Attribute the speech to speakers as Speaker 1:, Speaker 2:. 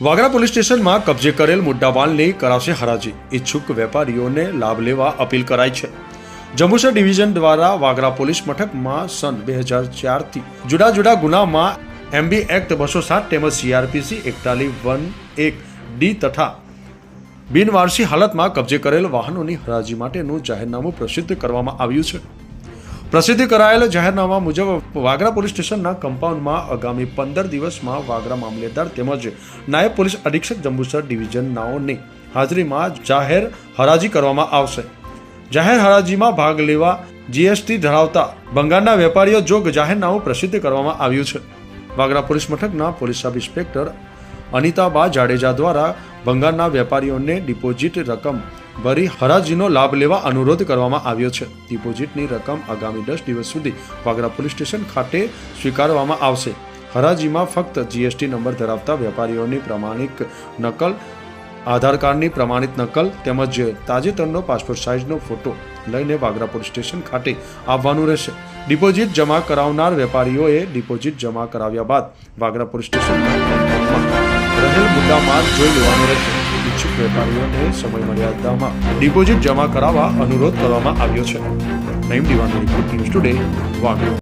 Speaker 1: Vagra police સ્ટેશનમાં કબજે કરેલ મુદ્દામાલની કરાશે હરાજી. ઈચ્છુક વેપારીઓને લાભ લેવા અપીલ કરાઈ છે. જંબુસર ડિવિઝન દ્વારા વાગરા પોલીસ મથકમાં સન બે હજાર ચારથી જુદા જુદા ગુનામાં એમબી એક્ટ બસો સાત તેમજ સીઆરપીસી એકતાલીસ વન એક ડી તથા બિનવારસી હાલતમાં કબજે કરેલ વાહનોની હરાજી માટેનું જાહેરનામું પ્રસિદ્ધ કરવામાં આવ્યું છે. પ્રસિદ્ધ કરાયેલ જાહેરનામા મુજબ વાગરા પોલીસ સ્ટેશનના કમ્પાઉન્ડમાં આગામી પંદર દિવસમાં વાગરા મામલેદાર તેમજ નાયબ પોલીસ અધિક્ષક જંબુસર ડિવિઝનનાઓની હાજરીમાં જાહેર હરાજી કરવામાં આવશે. જાહેર હરાજીમાં ભાગ લેવા જીએસટી ધરાવતા બંગાળના વેપારીઓ જોગ જાહેરનામું પ્રસિદ્ધ કરવામાં આવ્યું છે. વાગરા પોલીસ મથકના police sub inspector Anitaba Jadeja દ્વારા બંગાળના વેપારીઓને ડિપોઝિટ રકમ ભરી હરાજીનો લાભ લેવા અનુરોધ કરવામાં આવ્યો છે. ડિપોઝિટની રકમ આગામી દસ દિવસ સુધી વાગરા પોલીસ સ્ટેશન ખાતે સ્વીકારવામાં આવશે. હરાજીમાં ફક્ત જીએસટી નંબર ધરાવતા વેપારીઓની પ્રમાણિક નકલ, આધાર કાર્ડની પ્રમાણિત નકલ તેમજ તાજેતરનો પાસપોર્ટ સાઇઝનો ફોટો લઈને વાગરા પોલીસ સ્ટેશન ખાતે આવવાનું રહેશે. ડિપોઝિટ જમા કરાવનાર વેપારીઓએ ડિપોઝિટ જમા કરાવ્યા બાદ વાગરા પોલીસ સ્ટેશન રહેલ મુદ્દામાલ જોઈ લેવાનું રહેશે. ઈચ્છુક વેપારીઓને સમય મર્યાદામાં ડિપોઝિટ જમા કરાવવા અનુરોધ કરવામાં આવ્યો છે. નઈમ દિવાનો રિપોર્ટ ન્યૂઝ ટુડે વાગરા